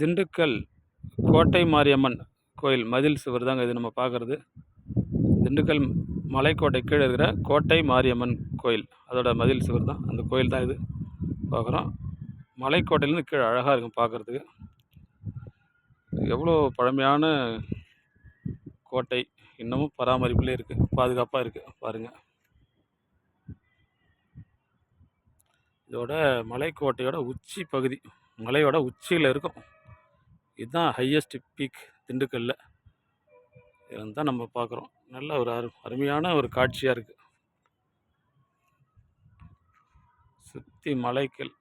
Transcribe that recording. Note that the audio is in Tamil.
திண்டுக்கல் கோட்டை மாரியம்மன் கோயில் மதில் சுவர் தாங்க இது நம்ம பார்க்குறது. திண்டுக்கல் மலைக்கோட்டை கீழே இருக்கிற கோட்டை மாரியம்மன் கோயில். அதோட மதில் சுவர் தான். அந்த கோயில் தான் இது. பார்க்குறோம். மலைக்கோட்டையிலேருந்து கீழே அழகாக இருக்கும் பார்க்குறதுக்கு. எவ்வளோ பழமையான கோட்டை. இன்னமும் பராமரிப்புலேயே இருக்குது பாதுகாப்பாக இருக்குது பாருங்கள் இதோட மலைக்கோட்டையோட உச்சி பகுதி. மலையோட உச்சியில் இருக்கும். இதுதான் ஹையஸ்ட் பீக் திண்டுக்கல்லில் இதை தான் நம்ம பார்க்குறோம் நல்ல ஒரு அரு அருமையான ஒரு காட்சியாக இருக்குது சுற்றி மலைகள்.